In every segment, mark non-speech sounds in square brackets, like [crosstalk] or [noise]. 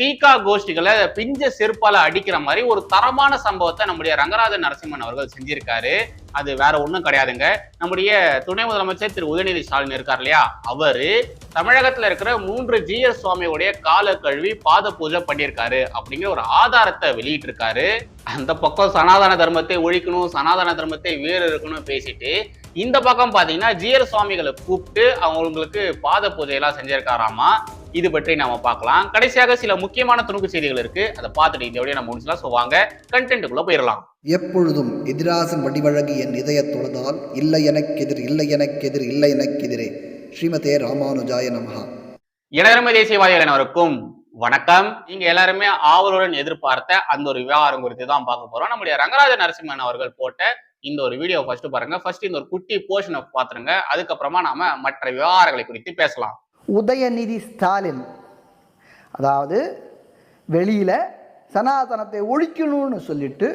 தீகா கோஷ்டிகளை பிஞ்ச செருப்பால அடிக்கிற மாதிரி ஒரு தரமான சம்பவத்தை நம்முடைய ரங்கராஜன் நரசிம்மன் அவர்கள் செஞ்சிருக்காரு. அது வேற ஒன்றும் கிடையாதுங்க. நம்முடைய துணை முதலமைச்சர் திரு உதயநிதி ஸ்டாலின் இருக்கார் இல்லையா? அவரு தமிழகத்துல இருக்கிற மூன்று ஜிஎஸ் சுவாமியுடைய கால கழுவி பாத பூஜை பண்ணியிருக்காரு அப்படிங்கிற ஒரு ஆதாரத்தை வெளியிட்டிருக்காரு. அந்த பக்கம் சனாதன தர்மத்தை ஒழிக்கணும் சனாதன தர்மத்தை வேறு இருக்கணும் பேசிட்டு இந்த பக்கம் பாத்தீங்கன்னா ஜிஆர் சுவாமிகளை கூப்பிட்டு அவங்களுக்கு பாத பூஜையெல்லாம் செஞ்சிருக்காராமா? இது பற்றி நாம பார்க்கலாம். கடைசியாக சில முக்கியமான துணுக்கு செய்திகள் இருக்கு. அதை பார்த்துட்டு இந்த நம்ம முடிச்சுலாம் ஸோ வாங்க கண்டென்ட்டுக்குள்ள போயிடலாம். எப்பொழுதும் எதிராசன் வடிவழகி என் இதயத் தொழுதால் இல்லை எனக்கெதிர் இல்லை எனக்கெதிர் இல்லை எனக்கெதிரே ஸ்ரீமதே ராமானுஜாய நமஹா. இளரமை தேசியவாதிகள் அனைவருக்கும் வணக்கம். நீங்க எல்லாருமே ஆவலுடன் எதிர்பார்த்த அந்த ஒரு விவகாரம் குறித்து தான் பார்க்க போறோம். நம்முடைய ரங்கராஜ நரசிம்மன் அவர்கள் போட்ட இந்த ஒரு வீடியோ ஃபர்ஸ்ட் பாருங்க. ஃபர்ஸ்ட் இந்த ஒரு குட்டி போர்ஷனை பாத்துருங்க அதுக்கப்புறமா நாம மற்ற விவகாரங்களை குறித்து பேசலாம். உதயநிதி ஸ்டாலின். அதாவது வெளியில் சனாதனத்தை ஒழிக்கணும்னு சொல்லிட்டு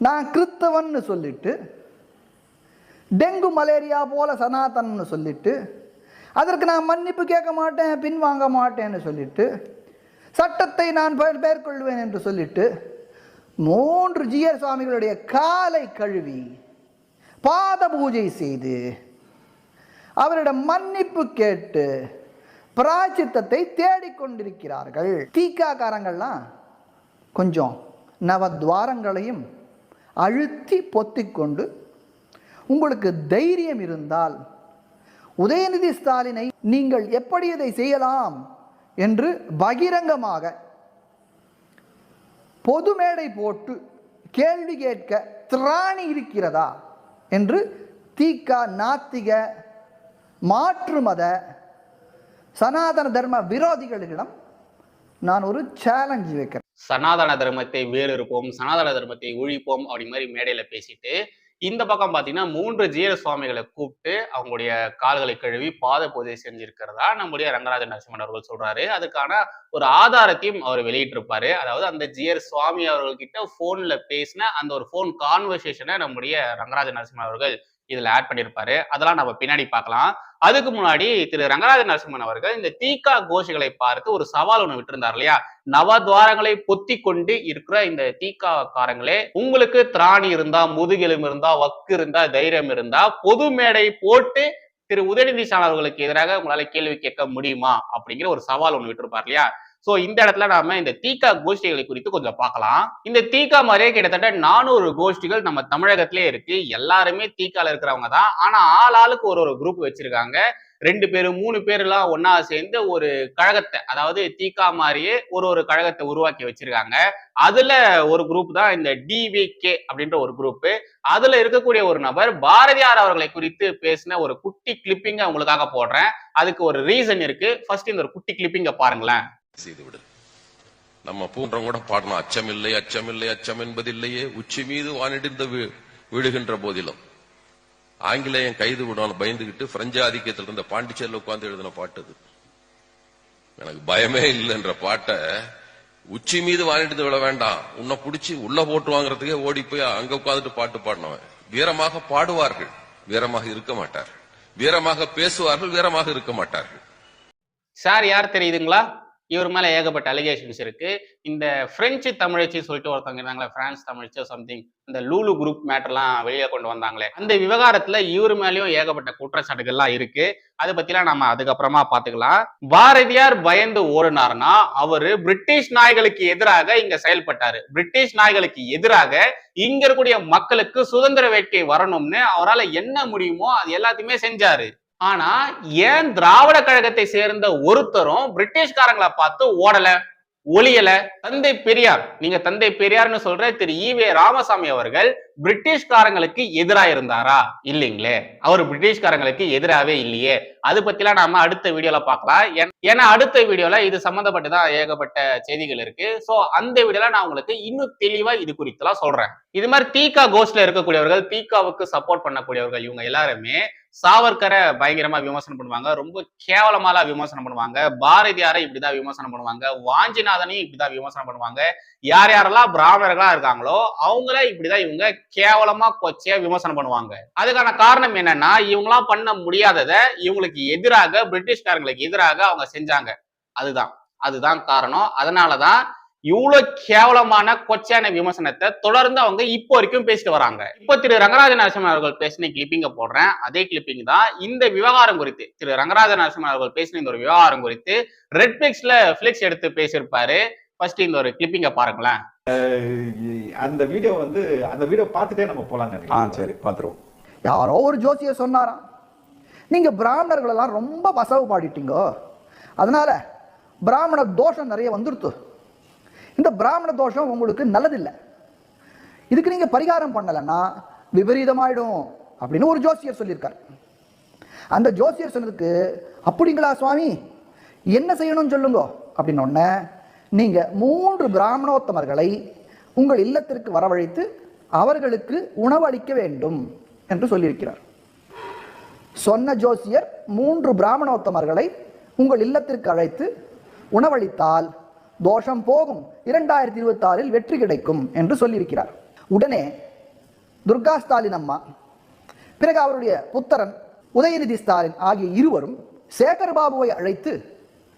நான் கிறித்தவன்னு சொல்லிட்டு டெங்கு மலேரியா போல சனாதனன்னு சொல்லிட்டு அதற்கு நான் மன்னிப்பு கேட்க மாட்டேன் பின்வாங்க மாட்டேன்னு சொல்லிட்டு சட்டத்தை நான் பே- மேற்கொள்வேன் என்று சொல்லிட்டு மூன்று ஜிஆர் சுவாமிகளுடைய காலை கழுவி பாத பூஜை செய்து அவரிடம் மன்னிப்பு கேட்டு பிராச்சித்தத்தை தேடிக்கொண்டிருக்கிறார்கள். தீக்காக்காரங்கள்லாம் கொஞ்சம் நவத்வாரங்களையும் அழுத்தி பொத்திக்கொண்டு உங்களுக்கு தைரியம் இருந்தால் உதயநிதி ஸ்டாலினை நீங்கள் எப்படி இதை செய்யலாம்? என்று பகிரங்கமாக பொது மேடை போட்டு கேள்வி கேட்க திராணி இருக்கிறதா? என்று தீக்கா நாத்திக மாற்று மத சனாதன தர்ம விரோதிகளிடம் நான் ஒரு சேலஞ்ச் வைக்கிறேன். சனாதன தர்மத்தை வேறு இருப்போம் சனாதன தர்மத்தை ஒழிப்போம் அப்படி மாதிரி மேடையில பேசிட்டு இந்த பக்கம் பார்த்தீங்கன்னா மூன்று ஜீர சுவாமிகளை கூப்பிட்டு அவங்களுடைய கால்களை கழுவி பாத பூஜை செஞ்சிருக்கிறதா நம்முடைய ரங்கராஜ நரசிம்மன் அவர்கள் சொல்றாரு. அதுக்கான ஒரு ஆதாரத்தையும் அவர் வெளியிட்டிருப்பாரு. அதாவது அந்த ஜியர் சுவாமி அவர்கள்கிட்ட போன்ல பேசின அந்த ஒரு போன் கான்வர்சேஷனை நம்முடைய ரங்கராஜ நரசிம்மன் அவர்கள் இதுல ஆட் பண்ணியிருப்பாரு அதெல்லாம் நம்ம பின்னாடி பார்க்கலாம். அதுக்கு முன்னாடி திரு ரங்கராஜ நரசிம்மன் அவர்கள் இந்த தீகா கோஷிகளை பார்த்து ஒரு சவால் ஒன்று விட்டுருந்தார் இல்லையா? நவத்வாரங்களை பொத்தி கொண்டு இருக்கிற இந்த தீகா காரங்களே உங்களுக்கு திராணி இருந்தா முதுகெலும் இருந்தா வக்கு இருந்தா தைரியம் இருந்தா பொது மேடை போட்டு திரு உதயநிதி சாணவர்களுக்கு அவர்களுக்கு எதிராக உங்களால கேள்வி கேட்க முடியுமா? அப்படிங்கிற ஒரு சவால் ஒன்று விட்டுருப்பார் இல்லையா? சோ இந்த இடத்துல நாம இந்த தீகா கோஷ்டிகளை குறித்து கொஞ்சம் பார்க்கலாம். இந்த தீகா மாதிரியே கிட்டத்தட்ட நானூறு கோஷ்டிகள் நம்ம தமிழகத்திலே இருக்கு. எல்லாருமே தீக்கால இருக்கிறவங்க தான். ஆனா ஆள் ஆளுக்கு ஒரு ஒரு குரூப் வச்சிருக்காங்க. ரெண்டு பேர் மூணு பேர் எல்லாம் ஒன்னா சேர்ந்து ஒரு கழகத்தை அதாவது தீகா மாதிரியே ஒரு ஒரு கழகத்தை உருவாக்கி வச்சிருக்காங்க. அதுல ஒரு குரூப் தான் இந்த டிவிகே அப்படின்ற ஒரு குரூப் அதுல இருக்கக்கூடிய ஒரு நபர் பாரதியார் அவர்களை குறித்து பேசின ஒரு குட்டி கிளிப்பிங்க உங்களுக்காக போடுறேன். அதுக்கு ஒரு ரீசன் இருக்கு. ஃபர்ஸ்ட் இந்த ஒரு குட்டி கிளிப்பிங்க பாருங்களேன். செய்துவிடு. நம்ம பூன்றம் கூட பாடணும். அச்சமில்லை அச்சமில்லை அச்சம் என்பதில்லையே. உச்சி மீது வானிடிந்த வீ- போதிலும். ஆங்கிலேயம் கைது விடுவான் பயந்துகிட்டு பிரெஞ்சு ஆதிக்கத்தில் இருந்த பாண்டிச்சேரியில் உட்கார்ந்து எழுதின பாட்டு அது. எனக்கு பயமே இல்லைன்ற பாட்டை உச்சி மீது வாங்கிட்டு விட வேண்டாம். உன்னை பிடிச்சி உள்ள போட்டு வாங்குறதுக்கே ஓடி போய் அங்க உட்காந்துட்டு பாட்டு பாடினவன். வீரமாக பாடுவார்கள். வீரமாக இருக்க மாட்டார்கள். வீரமாக பேசுவார்கள். வீரமாக இருக்க மாட்டார்கள். சார் யார் தெரியுதுங்களா? இவர் மேலே ஏகப்பட்ட அலிகேஷன்ஸ் இருக்கு. இந்த பிரெஞ்சு தமிழச்சி சொல்லிட்டு ஒருத்தவங்க இருந்தாங்களே பிரான்ஸ் தமிழச்சி சம்திங் இந்த லூலு குரூப் மேட்டர்லாம் வெளியே கொண்டு வந்தாங்களே. அந்த விவகாரத்துல இவர் மேலேயும் ஏகப்பட்ட குற்றச்சாட்டுகள்லாம் இருக்கு. அதை பத்திலாம் நம்ம அதுக்கப்புறமா பாத்துக்கலாம். பாரதியார் பயந்து ஓடினார்னா அவரு பிரிட்டிஷ் நாய்களுக்கு எதிராக இங்க செயல்பட்டாரு. பிரிட்டிஷ் நாய்களுக்கு எதிராக இங்க இருக்கக்கூடிய மக்களுக்கு சுதந்திர வேட்கை வரணும்னு அவரால் என்ன முடியுமோ அது எல்லாத்தையுமே செஞ்சாரு. ஆனா ஏன் திராவிட கழகத்தை சேர்ந்த ஒருத்தரும் பிரிட்டிஷ்காரங்களை பார்த்து ஓடல ஒளியல தந்தை பெரியார் நீங்க தந்தை பெரியார்னு சொல்ற திரு ஈவே ராமசாமி அவர்கள் பிரிட்டிஷ்காரங்களுக்கு எதிராக இருந்தாரா இல்லைங்களே. அவர் பிரிட்டிஷ்காரங்களுக்கு எதிராகவே இல்லையே. அது பத்திலாம் நாம அடுத்த வீடியோல பார்க்கலாம் ஏன்- ஏன்னா அடுத்த வீடியோல இது சம்மந்தப்பட்டு தான் ஏகப்பட்ட செய்திகள் இருக்கு. ஸோ அந்த வீடியோல நான் உங்களுக்கு இன்னும் தெளிவா இது குறித்துலாம் சொல்றேன். இது மாதிரி தீகா கோஸ்ட்ல இருக்கக்கூடியவர்கள் தீகாவுக்கு சப்போர்ட் பண்ணக்கூடியவர்கள் இவங்க எல்லாருமே சாவர்கரை பயங்கரமா விமர்சனம் பண்ணுவாங்க. ரொம்ப கேவலமாலாம் விமர்சனம் பண்ணுவாங்க. பாரதியாரை இப்படிதான் விமர்சனம் பண்ணுவாங்க. வாஞ்சிநாதனையும் இப்படிதான் விமர்சனம் பண்ணுவாங்க. யார் யாரெல்லாம் பிராமணர்களா இருக்காங்களோ அவங்கள இப்படிதான் இவங்க கேவலமா கொச்சையா விமர்சனம் பண்ணுவாங்க. அதுக்கான காரணம் என்னன்னா இவங்களாம் பண்ண முடியாததை இவங்களுக்கு எதிராக பிரிட்டிஷ்காரங்களுக்கு எதிராக அவங்க செஞ்சாங்க. அதுதான். அதுதான் காரணம். அதனாலதான் இவ்வளவு கேவலமான கொச்சையான விமர்சனத்தை தொடர்ந்து அவங்க இப்போ வரைக்கும் பேசிட்டு வராங்க. இப்போ திரு ரங்கராஜ நரசிம்மன் அவர்கள் பேசின கிளிப்பிங்க போடுறேன். அதே கிளிப்பிங் தான் இந்த விவகாரம் குறித்து திரு ரங்கராஜ நரசிம்மன் அவர்கள் பேசின இந்த ஒரு விவகாரம் குறித்து ரெட் பிளிக்ஸ்ல பிளிக்ஸ் எடுத்து பேசியிருப்பாரு. ஃபர்ஸ்ட் இந்த ஒரு கிளிப்பிங்க பாருங்களேன். அந்த வீடியோ வந்து அந்த வீடியோ பார்த்துட்டே நம்ம போலாம் ஆ சரி பார்த்துருவோம். யாரோ ஒரு ஜோசியர் சொன்னாராம் நீங்க பிராமணர்கள் எல்லாம் ரொம்ப வசவு பாடிட்டீங்கோ. அதனால பிராமண தோஷம் நிறைய வந்துடுத்து இந்த பிராமண தோஷம் உங்களுக்கு நல்லதில்லை. இதுக்கு நீங்க பரிகாரம் பண்ணலைன்னா விபரீதமாயிடும் அப்படின்னு ஒரு ஜோசியர் சொல்லியிருக்கார். அந்த ஜோசியர் சொன்னதுக்கு அப்படிங்களா சுவாமி? என்ன செய்யணும்னு சொல்லுங்க? அப்படின்னு உடனே நீங்கள் மூன்று பிராமணோத்தமர்களை உங்கள் இல்லத்திற்கு வரவழைத்து அவர்களுக்கு உணவளிக்க வேண்டும் என்று சொல்லியிருக்கிறார். சொன்ன ஜோசியர் மூன்று பிராமணோத்தமர்களை உங்கள் இல்லத்திற்கு அழைத்து உணவளித்தால் தோஷம் போகும். இரண்டாயிரத்தி இருபத்தி ஆறில் வெற்றி கிடைக்கும் என்று சொல்லியிருக்கிறார். உடனே துர்கா ஸ்டாலின் அம்மா பிறகு அவருடைய புத்தரன் உதயநிதி ஸ்டாலின் ஆகிய இருவரும் சேகர் பாபுவை அழைத்து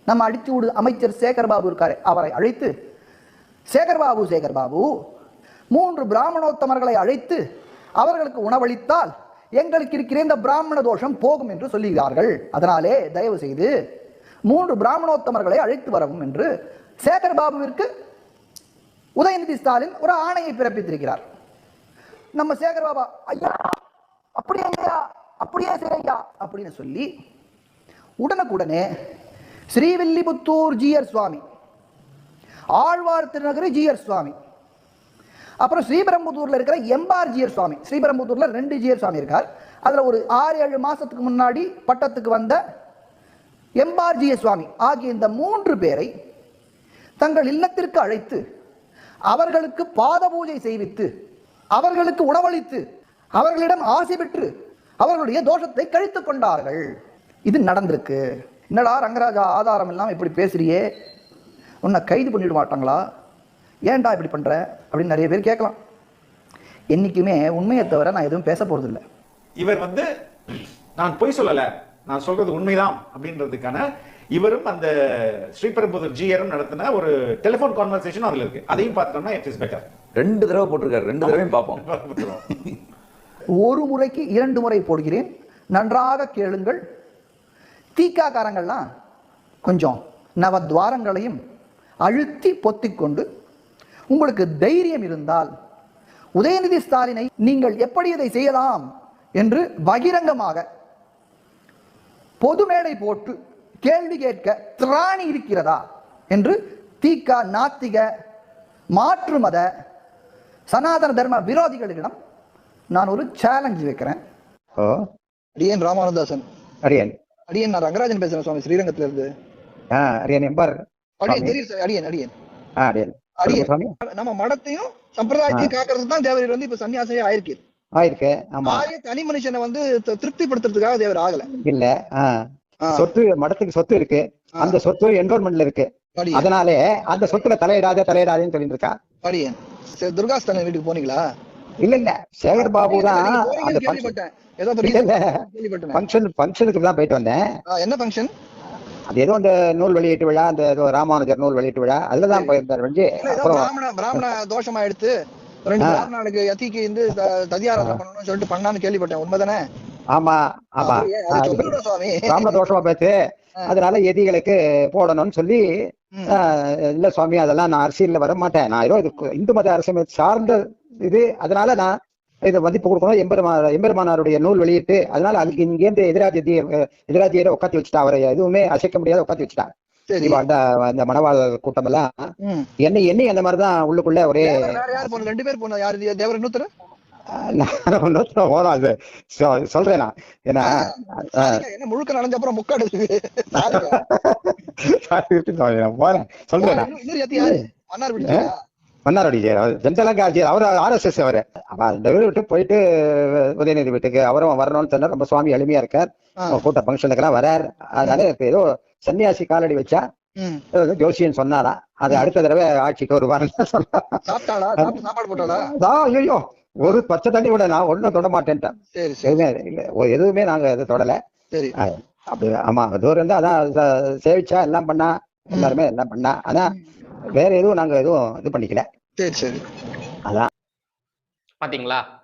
நம்ம அடித்து விடு அமைச்சர் சேகர் பாபு இருக்காரு. அவரை அழைத்து சேகர்பாபு சேகர்பாபு சேகர் பாபு மூன்று பிராமணோத்தமர்களை அழைத்து அவர்களுக்கு உணவளித்தால் எங்களுக்கு இருக்கிற இந்த பிராமண தோஷம் போகும் என்று சொல்லுகிறார்கள். அதனாலே தயவு செய்து மூன்று பிராமணோத்தமர்களை அழைத்து வரவும் என்று சேகர் பாபுவிற்கு உதயநிதி ஸ்டாலின் ஒரு ஆணையை பிறப்பித்திருக்கிறார். நம்ம சேகர் பாபா ஐயா அப்படியே ஐயா அப்படியே சரி ஐயா அப்படின்னு சொல்லி உடனுக்குடனே ஸ்ரீவில்லிபுத்தூர் ஜிஆர் சுவாமி. ஆழ்வார் திருநகரி ஜிஆர் சுவாமி. அப்புறம் ஸ்ரீபெரம்புத்தூரில் இருக்கிற எம்பார் ஜிஆர் சுவாமி. ஸ்ரீபெரும்புதூர்ல ரெண்டு ஜிஆர் சுவாமி இருக்கார். அதில் ஒரு ஆறு ஏழு மாதத்துக்கு முன்னாடி பட்டத்துக்கு வந்த எம்பார் ஜிஎஸ் சுவாமி. ஆகிய இந்த மூன்று பேரை தங்கள் இல்லத்திற்கு அழைத்து அவர்களுக்கு பாத பூஜை செய்வித்து அவர்களுக்கு உணவளித்து அவர்களிடம் ஆசை பெற்று அவர்களுடைய தோஷத்தை கழித்துக் கொண்டார்கள். இது நடந்திருக்கு. என்னடா ரங்கராஜா ஆதாரம் இல்லாமல் இப்படி பேசுறியே? உன்னை கைது பண்ணிட மாட்டாங்களா? ஏன்டா இப்படி பண்ற? அப்படின்னு நிறைய பேர் கேட்கலாம். என்னைக்குமே உண்மையை தவிர நான் எதுவும் பேச போறதில்லை. இவர் வந்து நான் பொய் சொல்லல. நான் சொல்றது உண்மைதான் அப்படின்றதுக்கான இவரும் அந்த ஸ்ரீபெரும்புதூர் ஜிஆரும் நடத்தின ஒரு டெலிபோன் கான்வர்சேஷன் அதுல இருக்கு. அதையும் பார்த்தோம்னா இட் இஸ் பெட்டர் ரெண்டு தடவை போட்டிருக்காரு. ரெண்டு தடவையும் பார்ப்போம். [laughs] ஒரு முறைக்கு இரண்டு முறை போடுகிறேன். நன்றாக கேளுங்கள். தீக்காக்காரங்கள்லாம் கொஞ்சம் நவத்வாரங்களையும் அழுத்தி பொத்திக்கொண்டு உங்களுக்கு தைரியம் இருந்தால் உதயநிதி ஸ்டாலினை நீங்கள் எப்படி இதை செய்யலாம் என்று பகிரங்கமாக பொது மேடை போட்டு கேள்வி கேட்க திராணி இருக்கிறதா என்று தீக்கா நாத்திக மாற்று மத சனாதன தர்ம விரோதிகளிடம் நான் ஒரு சேலஞ்ச் வைக்கிறேன். ஓ அடியேன் ராமானந்தாசன் அரியன் அடியேன் நான் ரங்கராஜன் பேசுறேன் சுவாமி ஸ்ரீரங்கத்துல இருந்து ஆ அரியன் எம்பார் அடியேன். தெரியும் சார் அடியேன் அடியேன். அரியன். சுவாமி. நம்ம மடத்தையும் சம்பிரதாயத்தையும் காக்கிறது தான் தேவர் வந்து இப்ப சன்னியாசியே ஆயிருக்கு. ஆயிருக்கு ஆமா. தனி மனுஷனை வந்து திருப்திப்படுத்துறதுக்காக தேவர் ஆகல. இல்ல சொத்து மடத்துக்கு சொத்து இருக்கு. அந்த சொத்து என்ரோல்மெண்ட்ல இருக்கு. அடியேன். அதனாலே அந்த சொத்துல தலையிடாத தலையிடாதேன்னு சொல்லிட்டு இருக்கா? அடியேன். சரி துர்கா ஸ்டாலின் வீட்டுக்கு போனீங்களா? இல்ல இல்ல. சேகர் பாபு தான் அந்த ஃபங்க்ஷன் ஃபங்க்ஷனுக்கு தான் போயிட்டு வந்தேன். என்ன ஃபங்க்ஷன் அது ஏதோ அந்த நூல் வெளியீட்டு விழா அந்த ஏதோ ராமானுஜர் நூல் வெளியீட்டு விழா. அதுலதான் போயிருந்தார் பிராமண பிராமண தோஷமா எடுத்து ரெண்டு. பிராமணனுக்கு யத்திக்கு வந்து ததியாராதனை பண்ணணும்னு சொல்லிட்டு பண்ணான்னு கேள்விப்பட்டேன். உண்மைதானே? ஆமா ஆமா. ராம தோஷமா ஆ. அதனால எதிகளுக்கு போடணும்னு சொல்லி இல்ல சுவாமி அதெல்லாம் நான் அரசியல்ல வர மாட்டேன் நான் ஏதோ இந்து மத அரசியல் சார்ந்த இது அதனால நான் இதை மதிப்பு கொடுக்கணும் எம்பெருமா எம்பெருமானாருடைய நூல் வெளியிட்டு அதனால அதுக்கு இங்கேருந்து எதிராஜி எதிராஜியரை உட்காத்தி வச்சுட்டா அவரை எதுவுமே அசைக்க முடியாத உட்காத்தி வச்சுட்டா சரி இப்ப அந்த அந்த மணவாள கூட்டம் எல்லாம். என்னை எண்ணி அந்த மாதிரிதான் உள்ளுக்குள்ள ஒரே ரெண்டு பேர் போன யாரு தேவர் சொ- சொல்றேன் ஏன்னா என்ன முழுக்க நனைஞ்ச அப்புறம் முக்காடு போறேன் சொல்றேன் நான். இன்னொரு யத்தி யாரு மன்னார் விட்டு மன்னார்வடி ஜனதலங்கா ஆட்சியர் அவர். ஆர்எஸ்எஸ் அவர் அவ அந்த வீடு விட்டு போயிட்டு உதயநிதி வீட்டுக்கு அவரும் வரணும்னு சொன்னார். ரொம்ப சுவாமி எளிமையா இருக்கார். அவர் கூட்ட ஃபங்க்ஷனுக்கெல்லாம் வரார். அதனால இப்ப ஏதோ சன்னியாசி காலடி வச்சா ஜோசியன் சொன்னாரா? அது அடுத்த தடவை ஆட்சிக்கு சாப்பாடு போட்டாளா? அதான் ஐயோ ஒரு பச்சை தண்ணி கூட நான் ஒண்ணும் தொட மாட்டேன்ட்டேன் எதுவுமே இல்ல. ஒரு- எதுவுமே நாங்க இதை தொடல. அப்படி ஆமா தூரம் இருந்தா அதான் சேவிச்சா எல்லாம் பண்ணா எல்லாருமே என்ன பண்ணா. ஆனா வேற எதுவும் நாங்க எதுவும் இது பண்ணிக்கல. சரி சரி. அதான். பாத்தீங்களா?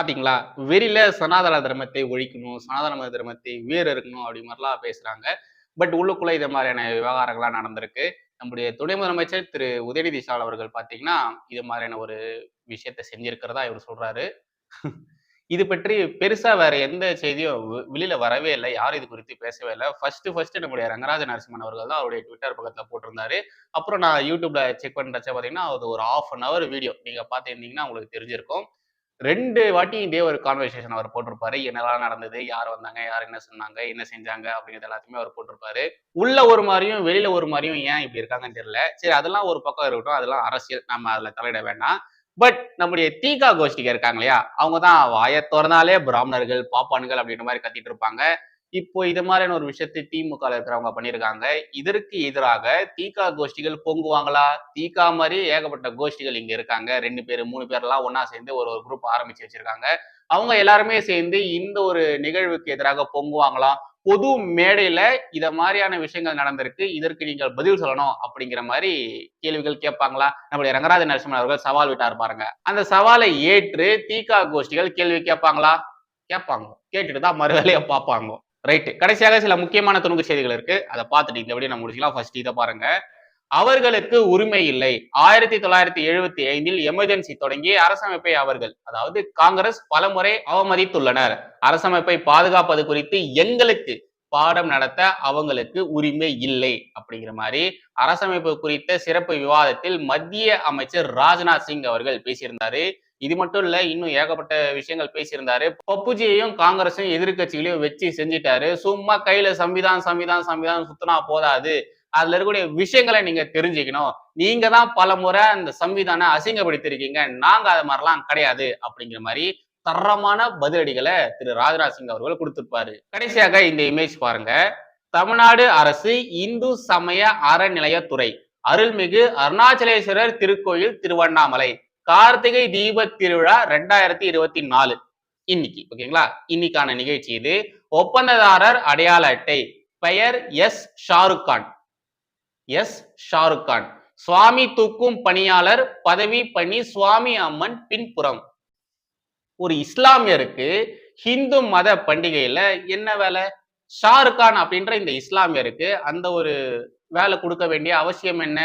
பாத்தீங்களா? வெறியில சனாதன தர்மத்தை ஒழிக்கணும் சனாதன தர்மத்தை வேறு இருக்கணும் அப்படி மாதிரிலாம் பேசுறாங்க. பட் உள்ளுக்குள்ள இது மாதிரியான விவகாரங்கள்லாம் நடந்திருக்கு. நம்முடைய துணை முதலமைச்சர் திரு உதயநிதி ஸ்டாலின் அவர்கள் பாத்தீங்கன்னா இது மாதிரியான ஒரு விஷயத்த செஞ்சிருக்கிறதா இவர் சொல்றாரு. இது பற்றி பெருசா வேற எந்த செய்தியும் வெளியில வரவே இல்லை. யாரும் இது குறித்து பேசவே இல்லை. ஃபர்ஸ்ட் ஃபர்ஸ்ட் நம்முடைய ரங்கராஜ நரசிம்மன் அவர்கள் தான் அவருடைய ட்விட்டர் பக்கத்துல போட்டிருந்தாரு. அப்புறம் நான் யூடியூப்ல செக் பண்றச்ச பாத்தீங்கன்னா அது ஒரு ஆஃப் அன் அவர் வீடியோ நீங்க பார்த்துருந்தீங்கன்னா உங்களுக்கு தெரிஞ்சிருக்கும். ரெண்டு வாட்டி இதே ஒரு கான்வர்சேஷன் அவர் போட்டிருப்பாரு. என்னெல்லாம் நடந்தது? யார் வந்தாங்க? யார் என்ன சொன்னாங்க? என்ன செஞ்சாங்க? அப்படிங்கிறது எல்லாத்தையுமே அவர் போட்டிருப்பாரு. உள்ள ஒரு மாதிரியும் வெளியில ஒரு மாதிரியும் ஏன் இப்படி இருக்காங்கன்னு தெரியல. சரி அதெல்லாம் ஒரு பக்கம் இருக்கட்டும். அதெல்லாம் அரசியல். நம்ம அதுல தலையிட வேண்டாம். பட் நம்முடைய தீகா கோஷ்டிகள் இருக்காங்க இல்லையா? அவங்க தான் வாயை திறந்தாலே பிராமணர்கள் பாப்பான்கள் அப்படின்ற மாதிரி கத்திட்டு இருப்பாங்க. இப்போ இது மாதிரியான ஒரு விஷயத்தை திமுக இருக்கிறவங்க பண்ணியிருக்காங்க. இதற்கு எதிராக தீகா கோஷ்டிகள் பொங்குவாங்களா? தீகா மாதிரி ஏகப்பட்ட கோஷ்டிகள் இங்க இருக்காங்க. ரெண்டு பேர் மூணு பேர்லாம் ஒன்னா சேர்ந்து ஒரு ஒரு குரூப் ஆரம்பிச்சு வச்சிருக்காங்க. அவங்க எல்லாருமே சேர்ந்து இந்த ஒரு நிகழ்வுக்கு எதிராக பொங்குவாங்களாம்? பொது மேடையில இத மாதிரியான விஷயங்கள் நடந்திருக்கு. இதற்கு நீங்கள் பதில் சொல்லணும் அப்படிங்கிற மாதிரி கேள்விகள் கேட்பாங்களா? நம்முடைய ரங்கராஜ நரசிம்மன் அவர்கள் சவால் விட்டார் பாருங்க. அந்த சவாலை ஏற்று தீகா கோஷ்டிகள் கேள்வி கேட்பாங்களா? கேட்பாங்க. கேட்டுட்டு தான் மறு வேலையை பார்ப்பாங்க. ரைட்டு கடைசியாக சில முக்கியமான துணுக்கு செய்திகள் இருக்கு. அதை பார்த்துட்டு இந்த வீடியோ நம்ம முடிச்சுக்கலாம். ஃபர்ஸ்ட் இதை பாருங்க. அவர்களுக்கு உரிமை இல்லை. ஆயிரத்தி தொள்ளாயிரத்தி எழுபத்தி ஐந்தில் எமர்ஜென்சி தொடங்கி அரசமைப்பை அவர்கள் அதாவது காங்கிரஸ் பலமுறை அவமதித்துள்ளனர். அரசமைப்பை பாதுகாப்பது குறித்து எங்களுக்கு பாடம் நடத்த அவங்களுக்கு உரிமை இல்லை அப்படிங்கிற மாதிரி அரசமைப்பு குறித்த சிறப்பு விவாதத்தில் மத்திய அமைச்சர் ராஜ்நாத் சிங் அவர்கள் பேசியிருந்தாரு. இது மட்டும் இல்ல இன்னும் ஏகப்பட்ட விஷயங்கள் பேசியிருந்தாரு. பப்புஜியையும் காங்கிரஸையும் எதிர்க்கட்சிகளையும் வச்சு செஞ்சிட்டாரு. சும்மா கையில சம்விதான் சம்விதான் சம்விதான் சுத்தினா போதாது. அதுல இருக்கக்கூடிய விஷயங்களை நீங்க தெரிஞ்சுக்கணும். நீங்க தான் பல முறை அந்த சம்விதானை அசிங்கப்படுத்திருக்கீங்க. நாங்க அது மாதிரிலாம் கிடையாது அப்படிங்கிற மாதிரி தரமான பதிலடிகளை திரு ராஜ்நாத் சிங் அவர்கள் கொடுத்திருப்பாரு. கடைசியாக இந்த இமேஜ் பாருங்க. தமிழ்நாடு அரசு இந்து சமய அறநிலையத்துறை அருள்மிகு அருணாச்சலேஸ்வரர் திருக்கோயில் திருவண்ணாமலை கார்த்திகை தீப திருவிழா ரெண்டாயிரத்தி இருபத்தி நாலு. இன்னைக்கு ஓகேங்களா? இன்னைக்கான நிகழ்ச்சி இது. ஒப்பந்ததாரர் அடையாள அட்டை பெயர் எஸ் ஷாருக் கான். எஸ். ஷாருக் கான். சுவாமி தூக்கும் பணியாளர் பதவி பணி சுவாமி அம்மன் பின்புறம். ஒரு இஸ்லாமியருக்கு ஹிந்து மத பண்டிகையில என்ன வேலை? ஷாருக் கான் அப்படின்ற இந்த இஸ்லாமியருக்கு அந்த ஒரு வேலை கொடுக்க வேண்டிய அவசியம் என்ன?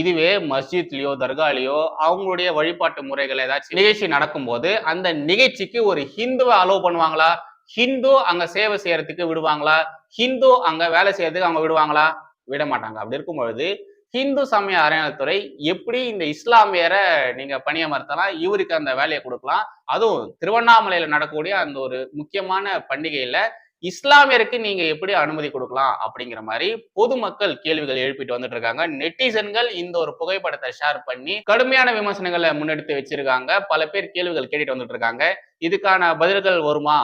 இதுவே மஸ்ஜித்லயோ தர்காலையோ அவங்களுடைய வழிபாட்டு முறைகள் ஏதாச்சும் நிகழ்ச்சி நடக்கும்போது அந்த நிகழ்ச்சிக்கு ஒரு ஹிந்துவை அலோவ் பண்ணுவாங்களா? ஹிந்து அங்க சேவை செய்யறதுக்கு விடுவாங்களா? ஹிந்து அங்க வேலை செய்யறதுக்கு அவங்க விடுவாங்களா? விட மாட்டாங்க அப்படி இருக்கும் பொழுது ஹிந்து சமய அறநிலையத்துறை எப்படி இந்த இஸ்லாமியரை நீங்க பணியமர்த்தலாம் இவருக்கு அந்த வேலையை கொடுக்கலாம் அதுவும் திருவண்ணாமலையில நடக்கக்கூடிய அந்த ஒரு முக்கியமான பண்டிகையில இஸ்லாமியருக்கு நீங்க எப்படி அனுமதி கொடுக்கலாம் அப்படிங்கிற மாதிரி பொதுமக்கள் கேள்விகள் எழுப்பிட்டு வந்துட்டு இருக்காங்க நெட்டிசன்கள் இந்த ஒரு புகைப்படத்தை ஷேர் பண்ணி கடுமையான விமர்சனங்களை முன்னெடுத்து வச்சிருக்காங்க. பல பேர் கேள்விகள் கேட்டுட்டு வந்துட்டு இருக்காங்க இதுக்கான பதில்கள் வருமா?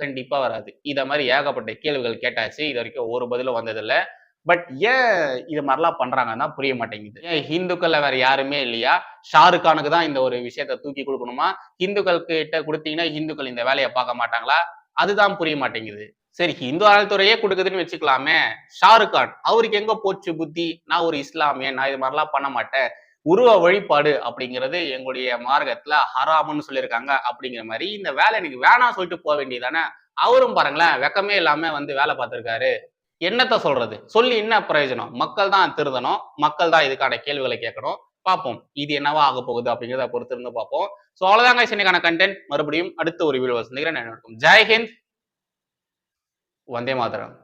கண்டிப்பா வராது. இத மாதிரி ஏகப்பட்ட கேள்விகள் கேட்டாச்சு. இது வரைக்கும் ஒரு பதிலும் வந்ததில்லை. பட் ஏன் இது மாதிரிலாம் பண்றாங்கன்னா புரிய மாட்டேங்குது. ஏன் ஹிந்துக்கள்ல வேற யாருமே இல்லையா? ஷாருக்கானுக்கு தான் இந்த ஒரு விஷயத்த தூக்கி கொடுக்கணுமா? ஹிந்துக்கள் கிட்ட கொடுத்தீங்கன்னா ஹிந்துக்கள் இந்த வேலையை பார்க்க மாட்டாங்களா? அதுதான் புரிய மாட்டேங்குது. சரி ஹிந்து அறத்துறையே கொடுக்குதுன்னு வச்சுக்கலாமே. ஷாருக் கான் அவருக்கு எங்க போச்சு புத்தி? நான் ஒரு இஸ்லாமியன் நான் இது மாதிரிலாம் பண்ண மாட்டேன். உருவ வழிபாடு அப்படிங்கிறது எங்களுடைய மார்க்கத்துல ஹராமுன்னு சொல்லியிருக்காங்க அப்படிங்கிற மாதிரி இந்த வேலை எனக்கு வேணாம் சொல்லிட்டு போக வேண்டியதானே? அவரும் பாருங்களேன் வெக்கமே இல்லாம வந்து வேலை பார்த்திருக்காரு. என்னத்த சொல்றது? சொல்லி என்ன பிரயோஜனம்? மக்கள் தான் திருதணும். மக்கள் தான் இதுக்கான கேள்விகளை கேட்கணும். பார்ப்போம். இது என்னவா ஆக போகுது அப்படிங்கிறத பொறுத்து இருந்து பார்ப்போம். ஸோ அவ்வளோதாங்க இன்னைக்கான கண்டென்ட் மறுபடியும் அடுத்த ஒரு வீடியோ சந்திக்கிறேன். நான் ஜெய்ஹிந்த் வந்தே மாதரம்.